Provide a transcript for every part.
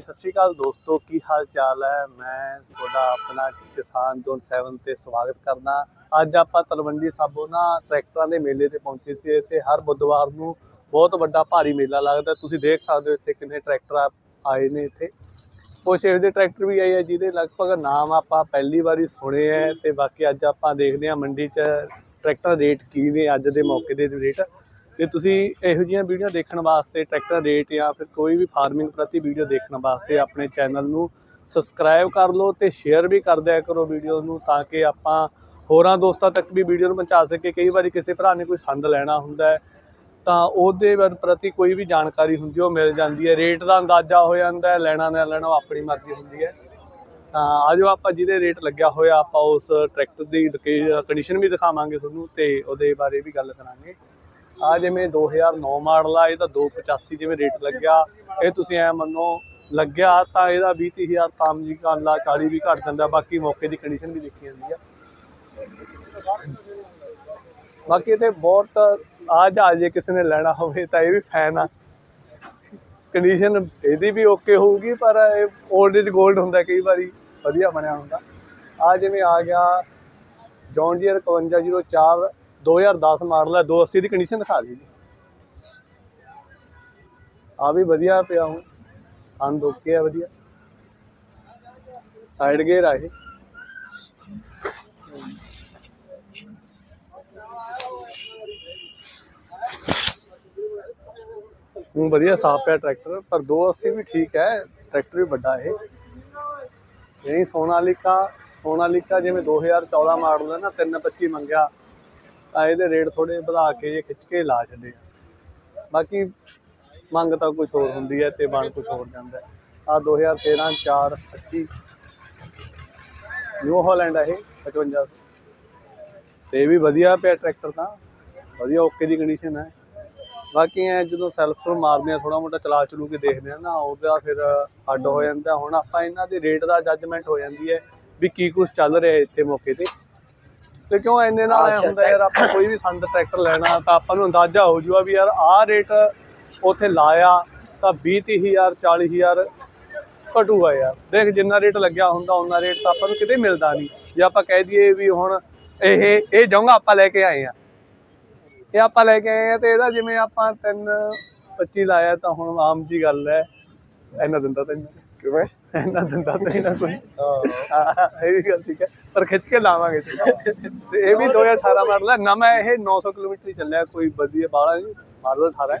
ਹਾਂਜੀ ਸਤਿ ਸ਼੍ਰੀ ਅਕਾਲ ਦੋਸਤੋ, ਕੀ ਹਾਲ ਚਾਲ ਹੈ? ਮੈਂ ਤੁਹਾਡਾ ਆਪਣਾ ਕਿਸਾਨ ਜ਼ੋਨ 7 ਤੇ ਸਵਾਗਤ ਕਰਦਾ। ਅੱਜ ਆਪਾਂ ਤਲਵੰਡੀ ਸਾਬੋ ਨਾ ਟਰੈਕਟਰਾਂ ਦੇ ਮੇਲੇ ਤੇ ਪਹੁੰਚੇ ਸੀ ਤੇ ਹਰ ਬੁੱਧਵਾਰ ਨੂੰ ਬਹੁਤ ਵੱਡਾ ਭਾਰੀ ਮੇਲਾ ਲੱਗਦਾ। ਤੁਸੀਂ ਦੇਖ ਸਕਦੇ ਹੋ ਇੱਥੇ ਕਿੰਨੇ ਟਰੈਕਟਰ ਆਏ ਨੇ ਇੱਥੇ। ਕੁਛ ਇਹੋ ਜਿਹੇ ਟਰੈਕਟਰ ਵੀ ਆਏ ਆ, ਜਿਹਦੇ ਲਗਭਗ ਨਾਮ ਆਪਾਂ ਪਹਿਲੀ ਵਾਰੀ ਸੁਣੇ ਹੈ ਤੇ ਬਾਕੀ ਅੱਜ ਆਪਾਂ ਦੇਖਦੇ ਹਾਂ ਮੰਡੀ 'ਚ ਟਰੈਕਟਰ ਰੇਟ ਕੀ ਨੇ, ਅੱਜ ਦੇ ਮੌਕੇ ਦੇ ਰੇਟ। ਤੇ ਤੁਸੀਂ ਇਹੋ ਜਿਹੀਆਂ ਵੀਡੀਓ ਦੇਖਣ ਵਾਸਤੇ, ਟਰੈਕਟਰ ਰੇਟ ਜਾਂ ਫਿਰ ਕੋਈ ਵੀ ਫਾਰਮਿੰਗ ਪ੍ਰਤੀ ਵੀਡੀਓ ਦੇਖਣ ਵਾਸਤੇ ਆਪਣੇ ਚੈਨਲ ਨੂੰ ਸਬਸਕ੍ਰਾਈਬ ਕਰ ਲਓ ਤੇ ਸ਼ੇਅਰ ਵੀ ਕਰ ਦਿਆ ਕਰੋ ਵੀਡੀਓ ਨੂੰ ਤਾਂ ਕਿ ਆਪਾਂ ਹੋਰਾਂ ਦੋਸਤਾਂ ਤੱਕ ਵੀ ਵੀਡੀਓ ਨੂੰ ਪਹੁੰਚਾ ਸਕੇ ਕਈ ਵਾਰੀ ਕਿਸੇ ਭਰਾ ਨੇ ਕੋਈ ਸੰਦ ਲੈਣਾ ਹੁੰਦਾ ਹੈ, ਤਾਂ ਉਹਦੇ ਪ੍ਰਤੀ ਕੋਈ ਵੀ ਜਾਣਕਾਰੀ ਹੁੰਦੀ ਉਹ ਮਿਲ ਜਾਂਦੀ ਹੈ। ਰੇਟ ਦਾ ਅੰਦਾਜ਼ਾ ਹੋ ਜਾਂਦਾ ਹੈ, ਲੈਣਾ ਨਾ ਲੈਣਾ ਉਹ ਆਪਣੀ ਮਰਜ਼ੀ ਹੁੰਦੀ ਹੈ। ਤਾਂ ਆਜੋ ਆਪਾਂ ਜਿਹਦੇ ਰੇਟ ਲੱਗਿਆ ਹੋਇਆ, ਆਪਾਂ ਉਸ ਟਰੈਕਟਰ ਦੀ ਕੰਡੀਸ਼ਨ ਵੀ ਦਿਖਾਵਾਂਗੇ ਤੁਹਾਨੂੰ ਤੇ ਉਹਦੇ ਬਾਰੇ ਵੀ ਗੱਲ ਕਰਾਂਗੇ। ਆ ਜਿਵੇਂ 2009 ਮਾਡਲ ਆ ਇਹਦਾ 285 ਜਿਵੇਂ ਰੇਟ ਲੱਗਿਆ। ਇਹ ਤੁਸੀਂ ਐ ਮੰਨੋ, ਲੱਗਿਆ ਤਾਂ ਇਹਦਾ 20 ਹਜ਼ਾਰ ਤਾਮ ਜੀ ਕਾਲਾ 40 ਵੀ ਘੱਟ ਜਾਂਦਾ, ਬਾਕੀ ਮੌਕੇ ਦੀ ਕੰਡੀਸ਼ਨ ਵੀ ਦੇਖੀ ਜਾਂਦੀ ਆ। ਬਾਕੀ ਤੇ ਬਹੁਤ ਆ ਜਹਾਜ਼ ਜੇ ਕਿਸੇ ਨੇ ਲੈਣਾ ਹੋਵੇ ਤਾਂ ਇਹ ਵੀ ਫੈਨ ਆ। ਕੰਡੀਸ਼ਨ ਇਹਦੀ ਵੀ ਓਕੇ ਹੋਊਗੀ, ਪਰ ਇਹ 올ਡ ਇਜ਼ 골ਡ ਹੁੰਦਾ ਕਈ ਵਾਰੀ, ਵਧੀਆ ਬਣਿਆ ਹੁੰਦਾ। ਆ ਜਿਵੇਂ ਆ ਗਿਆ ਜੌਨ ਡੀਅਰ 5104 2010 ਮਾਡਲ ਹੈ 280 ਦੀ ਕੰਡੀਸ਼ਨ ਦਿਖਾ ਦਿਓ ਜੀ। ਆ ਵੀ ਵਧੀਆ ਪਿਆ ਹੁਣ। ਸੰਦ ਓਕੇ ਆ ਵਧੀਆ। ਸਾਈਡ ਗੇਅਰ ਆ ਇਹ। ਹੁਣ ਵਧੀਆ ਸਾਫ਼ ਪਿਆ ਟਰੈਕਟਰ ਪਰ 280 ਵੀ ਠੀਕ ਹੈ ਟਰੈਕਟਰ ਵੀ ਵੱਡਾ ਇਹ। ਯਾਨੀ ਸੋਨਾਲੀਕਾ ਸੋਨਾਲੀਕਾ ਜਿਵੇਂ 2014 ਮਾਡਲ ਹੈ ਨਾ 325 ਮੰਗਿਆ। ਤਾਂ ਇਹਦੇ ਰੇਟ ਥੋੜੇ ਵਧਾ ਕੇ ਜੇ ਖਿੱਚ ਕੇ ਲਾ ਛੱਡੇ ਬਾਕੀ ਮੰਗ ਤਾਂ ਕੁਝ ਹੋਰ ਹੁੰਦੀ ਹੈ ਤੇ ਬਣ ਕੁਝ ਹੋਰ ਜਾਂਦਾ ਆ 2013 4 25 ਨਿਊ ਹਾਲੈਂਡ ਹੈ ਇਹ 55 ਤੇ ਇਹ ਵੀ ਵਧੀਆ ਪਿਆ ਟਰੈਕਟਰ ਤਾਂ, ਵਧੀਆ ਓਕੇ ਦੀ ਕੰਡੀਸ਼ਨ ਹੈ। ਬਾਕੀ ਐ ਜਦੋਂ ਸੈਲਫ ਮਾਰਦੇ ਆ ਥੋੜਾ ਮੋਟਾ ਚਲਾ ਚਲੂ ਕੇ ਦੇਖਦੇ ਆ ਨਾ, ਉਹਦਾ ਫਿਰ ਅੱਡ ਹੋ ਜਾਂਦਾ। ਹੁਣ ਆਪਾਂ ਇਹਨਾਂ ਦੇ ਰੇਟ ਦਾ ਜੱਜਮੈਂਟ ਹੋ ਜਾਂਦੀ ਹੈ ਵੀ ਕੀ ਕੁਝ ਚੱਲ ਰਿਹਾ ਇੱਥੇ ਮੌਕੇ ਤੇ। ਤੇ ਕਿਉਂ ਇੰਨੇ ਨਾਲ ਐ ਹੁੰਦਾ ਯਾਰ ਆਪਾਂ ਕੋਈ ਵੀ ਸੰਦ ਟਰੈਕਟਰ ਲੈਣਾ ਤਾਂ ਆਪਾਂ ਨੂੰ ਅੰਦਾਜ਼ਾ ਹੋ ਜੂਗਾ ਵੀ ਯਾਰ ਆਹ ਰੇਟ ਉੱਥੇ ਲਾਇਆ ਤਾਂ 20000 40000 ਘਟੂਗਾ ਯਾਰ। ਦੇਖ ਜਿੰਨਾ ਰੇਟ ਲੱਗਿਆ ਹੁੰਦਾ ਉਹਨਾਂ ਰੇਟ ਤਾਂ ਆਪਾਂ ਨੂੰ ਕਿਤੇ ਮਿਲਦਾ ਨਹੀਂ। ਜੇ ਆਪਾਂ ਕਹਿ ਦਈਏ ਵੀ ਹੁਣ ਇਹ ਇਹ ਜਾਊਂਗਾ ਆਪਾਂ ਲੈ ਕੇ ਆਏ ਆ। ਇਹ ਆਪਾਂ ਲੈ ਕੇ ਆਏ ਆ ਤੇ ਇਹਦਾ ਜਿਵੇਂ ਆਪਾਂ 3 25 ਲਾਇਆ ਤਾਂ ਹੁਣ ਆਮ ਜੀ ਗੱਲ ਹੈ। ਇੰਨਾ ਦਿੰਦਾ ਤੈਨੂੰ। ਕਿਵੇਂ? ਇੰਨਾ ਦਿੰਦਾ ਤਾਂ ਇਹਨਾਂ ਕੋਈ। ਹਾਂ। ਇਹ ਵੀ ਗੱਲ ਠੀਕ ਹੈ। ਪਰ ਖਿੱਚ ਕੇ ਲਾਵਾਂਗੇ ਤੇ ਇਹ ਵੀ 2018 ਮਾਡਲ ਹੈ। ਨਵਾਂ ਇਹ 900 ਕਿਲੋਮੀਟਰ ਹੀ ਚੱਲਿਆ ਕੋਈ ਵਧੀਆ ਬਾਹਲਾ ਨਹੀਂ ਮਾਡਲ 18 ਹੈ।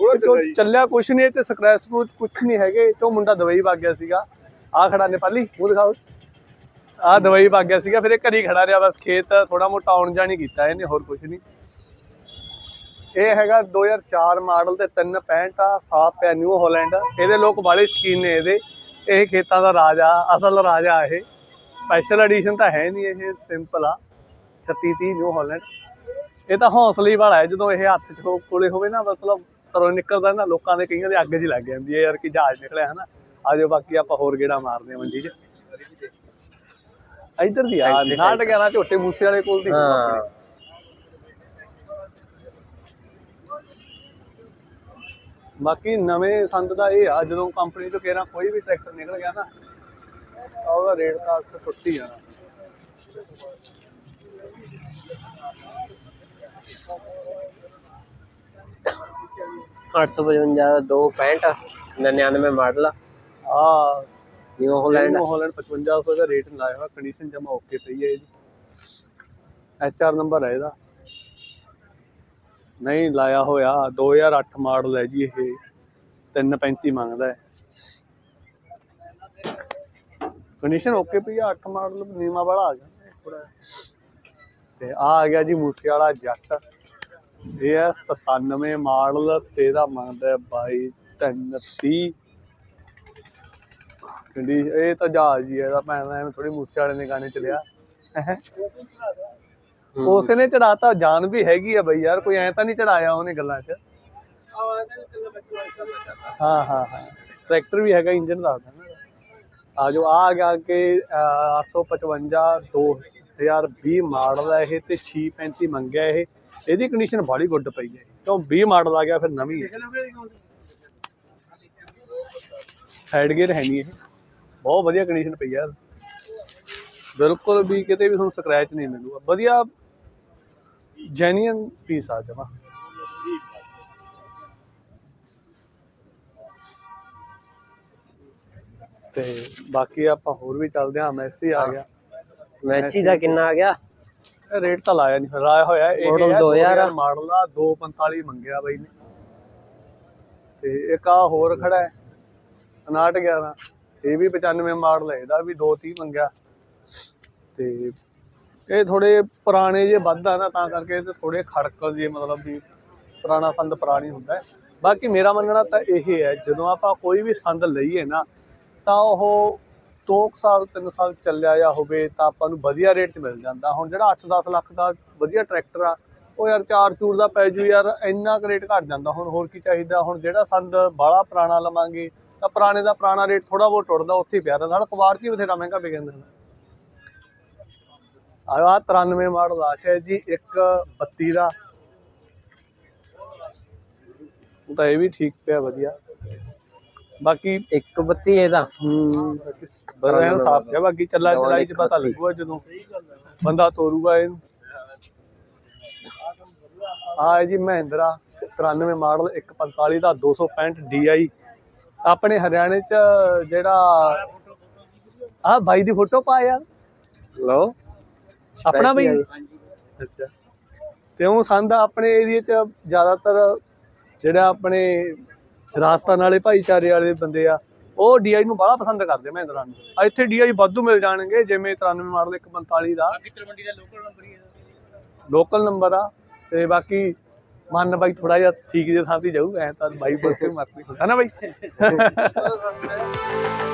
ਉਹ ਚੱਲਿਆ ਕੁਛ ਨਹੀਂ ਤੇ ਸਕ੍ਰੈਚ ਸਕਰੂਚ ਕੁਛ ਨਹੀਂ ਹੈਗੇ। ਤੇ ਉਹ ਮੁੰਡਾ ਦਵਾਈ ਵਗ ਗਿਆ ਸੀਗਾ। ਆ ਖੜਾ ਨੇਪਾਲੀ ਮੂੰਹ ਦਿਖਾਓ। ਆ ਦਵਾਈ ਵਗ ਗਿਆ ਸੀਗਾ ਫਿਰ ਇਹ ਘਰੀ ਖੜਾ ਰਿਹਾ ਬਸ ਖੇਤ ਥੋੜਾ ਮੋਟਾ ਆਉਣ ਜਾਣੀ ਕੀਤਾ ਇਹਨੇ ਹੋਰ ਕੁਛ ਨਹੀਂ। ਇਹ ਹੈਗਾ 2004 ਮਾਡਲ ਤੇ 365 ਆ ਸਾਫ਼ ਪਿਆ ਨਿਊ ਹਾਲੈਂਡ ਇਹਦੇ ਲੋਕ ਬਾਲੇ ਸ਼ਕੀਨ ਨੇ ਇਹਦੇ। ਇਹ ਖੇਤਾਂ ਦਾ ਰਾਜਾ ਅਸਲ ਰਾਜਾ ਇਹ। ਸਪੈਸ਼ਲ ਐਡੀਸ਼ਨ ਤਾਂ ਹੈ ਨਹੀਂ ਇਹ ਸਿੰਪਲ ਆ। 36 30 ਨਿਊ ਹਾਲੈਂਡ ਇਹ ਤਾਂ ਹੌਸਲੇ ਹੀ ਵਾਲਾ ਹੈ ਜਦੋਂ ਇਹ ਹੱਥ 'ਚ ਹੋ- ਕੋਲੇ ਹੋਵੇ ਨਾ ਮਤਲਬ ਘਰੋਂ ਨਿਕਲਦਾ ਨਾ ਲੋਕਾਂ ਦੇ ਕਈਆਂ ਦੇ ਅੱਗ 'ਚ ਲੱਗ ਜਾਂਦੀ ਹੈ ਯਾਰ ਕਿ ਜਹਾਜ਼ ਨਿਕਲਿਆ ਹਨਾ। ਆਜੋ ਬਾਕੀ ਆਪਾਂ ਹੋਰ ਗੇੜਾ ਮਾਰਦੇ ਹਾਂ ਮੰਡੀ 'ਚ। ਇੱਧਰ ਦੀ ਆ 11 ਝੋਟੇ ਮੂਸੇ ਵਾਲੇ ਕੋਲ ਦੀ ਹੋਊ ਬਾਕੀ ਨਵੇਂ ਸੰਦ ਦਾ ਇਹ ਆ ਜਦੋਂ ਕੰਪਨੀ ਤੋਂ ਕਿਹੜਾ ਕੋਈ ਵੀ ਟਰੈਕਟਰ ਨਿਕਲ ਗਿਆ ਨਾ ਤਾਂ ਉਹਦਾ ਰੇਟ ਤਾਂ ਅਕਸਰ ਟੁੱਟ ਹੀ ਜਾਣਾ। ਅੱਠ ਸੌ ਪਚਵੰਜਾ ਦੋ ਪੈਂਹਠ ਨੜਿਨਵੇਂ ਮਾਡਲ। ਆ ਨਿਊ ਹਾਲੈਂਡ ਹਾਲੈਂਡ 5500 ਦਾ ਰੇਟ ਲਾਇਆ ਹੋਇਆ ਕੰਡੀਸ਼ਨ ਜਮਾ ਓਕੇ ਪਈ ਹੈ ਇਹਦੀ। ਐਚ ਆਰ ਨੰਬਰ ਹੈ ਇਹਦਾ। ਨਹੀਂ, ਲਾਇਆ ਹੋਇਆ। 2008 ਮਾਡਲ ਹੈ ਜੀ ਇਹ। 335 ਮੰਗਦਾ ਹੈ। ਕੰਡੀਸ਼ਨ ਓਕੇ ਪਈ ਆ 8 ਮਾਡਲ ਨੀਮਾ ਵਾਲਾ ਆ ਗਿਆ। ਤੇ ਆ ਆ ਗਿਆ ਜੀ ਮੂਸੇ ਵਾਲਾ ਜੱਟ। ਇਹ ਹੈ 97 ਮਾਡਲ ਤੇ ਇਹਦਾ ਮੰਗਦਾ ਹੈ 22 330 ਕੰਡੀ ਇਹ ਤਾਂ ਜਹਾਜ਼ ਹੀ ਹੈ, ਇਹਦਾ ਭੈਣ ਐਵੇਂ ਥੋੜੀ ਮੂਸੇ ਵਾਲੇ ਨੇ ਗਾਣੇ ਚ ਲਿਆ। ਉਸੇ ਨੇ ਚੜਾਤਾ, ਜਾਨ ਵੀ ਹੈਗੀ ਆ ਬਈ ਯਾਰ, ਕੋਈ ਐ ਤਾਂ ਨਹੀਂ ਚੜਾਇਆ ਉਹਨੇ ਗੱਲਾਂ 'ਚ। ਹਾਂ ਹਾਂ ਹਾਂ। ਟਰੈਕਟਰ ਵੀ ਹੈਗਾ ਇੰਜਨ ਦਾ। ਆ ਜੋ ਆ ਗਿਆ ਕਿ 855 2020 ਮਾਡਲ ਹੈ ਇਹ ਤੇ 635 ਮੰਗਿਆ ਇਹ। ਇਹਦੀ ਕੰਡੀਸ਼ਨ ਬੜੀ ਗੁੱਡ ਪਈ ਹੈ। ਕਿਉਂ 20 ਮਾਡਲ ਆ ਗਿਆ, ਫਿਰ ਨਵੀਂ ਹੈ। ਸਾਈਡ ਗੇਅਰ ਹੈ ਨਹੀਂ ਇਹ। ਬਹੁਤ ਵਧੀਆ ਕੰਡੀਸ਼ਨ ਪਈ ਆ। ਬਿਲਕੁਲ ਵੀ ਕਿਤੇ ਵੀ ਤੁਹਾਨੂੰ ਸਕ੍ਰੈਚ ਨਹੀਂ ਮਿਲੂਗਾ। ਵਧੀਆ ਜੈਨੂਇਨ ਪੀਸ ਆ ਜਮਾ ਤੇ ਬਾਕੀ ਆਪਾਂ ਹੋਰ ਵੀ ਚੱਲਦੇ ਹਾਂ ਮੈਸੀ ਆ ਗਿਆ। ਮੈਚੀ ਦਾ ਕਿੰਨਾ ਆ ਗਿਆ? ਰੇਟ ਤਾਂ ਲਾਇਆ ਨਹੀਂ ਰਾਇਆ ਹੋਇਆ ਇਹ ਹੈ 2000 ਮਾਡਲ ਆ 245 ਮੰਗਿਆ ਬਾਈ ਨੇ। ਤੇ ਇੱਕ ਆ ਹੋਰ ਖੜਾ ਹੈ 5911 ਇਹ ਵੀ 95 ਮਾਡਲ ਹੈ ਇਹਦਾ ਵੀ 230 ਮੰਗਿਆ। ਤੇ ਇਹ ਥੋੜੇ ਪੁਰਾਣੇ ਜੇ ਵੱਧ ਆ ਨਾ, ਤਾਂ ਕਰਕੇ ਤੇ ਥੋੜੇ ਖੜਕਲ ਜੇ ਮਤਲਬ ਵੀ ਪੁਰਾਣਾ ਸੰਦ ਪੁਰਾਣੀ ਹੁੰਦਾ ਬਾਕੀ ਮੇਰਾ ਮੰਨਣਾ ਤਾਂ ਇਹ ਹੈ, ਜਦੋਂ ਆਪਾਂ ਕੋਈ ਵੀ ਸੰਦ ਲਈਏ ਨਾ, ਤਾਂ ਉਹ 2 ਸਾਲ 3 ਸਾਲ ਚੱਲਿਆ ਜਾਂ ਹੋਵੇ, ਤਾਂ ਆਪਾਂ ਨੂੰ ਵਧੀਆ ਰੇਟ 'ਚ ਮਿਲ ਜਾਂਦਾ। ਹੁਣ ਜਿਹੜਾ 8-10 ਲੱਖ ਦਾ ਵਧੀਆ ਟਰੈਕਟਰ ਆ, ਉਹ ਯਾਰ ਚਾਰ ਚੂਰ ਦਾ ਪੈ ਜੂ ਯਾਰ, ਇੰਨਾ ਕੁ ਰੇਟ ਘਟ ਜਾਂਦਾ। ਹੁਣ ਹੋਰ ਕੀ ਚਾਹੀਦਾ? ਹੁਣ ਜਿਹੜਾ ਸੰਦ ਬਾਹਲਾ ਪੁਰਾਣਾ ਲਵਾਂਗੇ, ਤਾਂ ਪੁਰਾਣੇ ਦਾ ਪੁਰਾਣਾ ਰੇਟ ਥੋੜਾ ਬਹੁਤ ਟੁੱਟਦਾ, ਉੱਥੇ ਹੀ ਪਿਆ ਰਹਿੰਦਾ। ਨਾਲ ਕਵਾਰ 'ਚ ਹੀ ਬਥੇਰਾ ਮਹਿੰਗਾ ਵਿਕ ਜਾਂਦਾ। ਆ 93 ਮਾਡਲ ਆਸ਼ਾ ਜੀ ਇੱਕ 32 ਦਾ। ਉਹ ਤਾਂ ਇਹ ਵੀ ਠੀਕ ਪਿਆ ਵਧੀਆ। ਬਾਕੀ 132 ਇਹਦਾ। ਹੂੰ ਬੜਾ ਸਾਫ਼ ਹੈ ਬਾਕੀ ਚੱਲਾ ਚਲਾਈ ਚ ਪਤਾ। ਲੱਗੂਗਾ ਜਦੋਂ ਬੰਦਾ ਤੋਰੂਗਾ ਇਹਨੂੰ। ਆ ਜੀ ਮਹਿੰਦਰਾ 93 ਮਾਡਲ 145 ਦਾ 265 DI ਆਪਣੇ ਹਰਿਆਣੇ ਚ ਜਿਹੜਾ ਆ ਬਾਈ ਦੀ ਫੋਟੋ ਪਾ ਯਾਰ। ਲਓ। ਆਪਣਾ ਬਈ। ਅੱਛਾ। ਤੇ ਉਹ ਸੰਦ ਆਪਣੇ ਏਰੀਆ ਚ ਜ਼ਿਆਦਾਤਰ ਜਿਹੜਾ ਆਪਣੇ ਰਾਜਸਥਾਨ ਵਾਲੇ ਭਾਈਚਾਰੇ ਵਾਲੇ ਬੰਦੇ ਆ ਉਹ ਡੀਆਈ ਨੂੰ ਬੜਾ ਪਸੰਦ ਕਰਦੇ ਮਹਿੰਦਰਾ ਨੂੰ। ਆ ਇੱਥੇ ਡੀਆਈ ਵਾਧੂ ਮਿਲ ਜਾਣਗੇ ਜਿਵੇਂ 93 ਮਾਡਲ 145 ਦਾ। ਤਲਵੰਡੀ ਦਾ ਲੋਕਲ ਨੰਬਰ ਹੀ ਹੈ ਲੋਕਲ ਨੰਬਰ ਆ ਤੇ ਬਾਕੀ ਮਨ ਬਾਈ ਥੋੜਾ ਜਿਹਾ ਠੀਕ ਜੇ ਥਾਂ ਤੇ ਜਾਊ ਐ ਤਾਂ ਬਾਈ ਬੋਲ ਕੇ ਮਰਨੀ ਹੈ ਨਾ ਬਾਈ?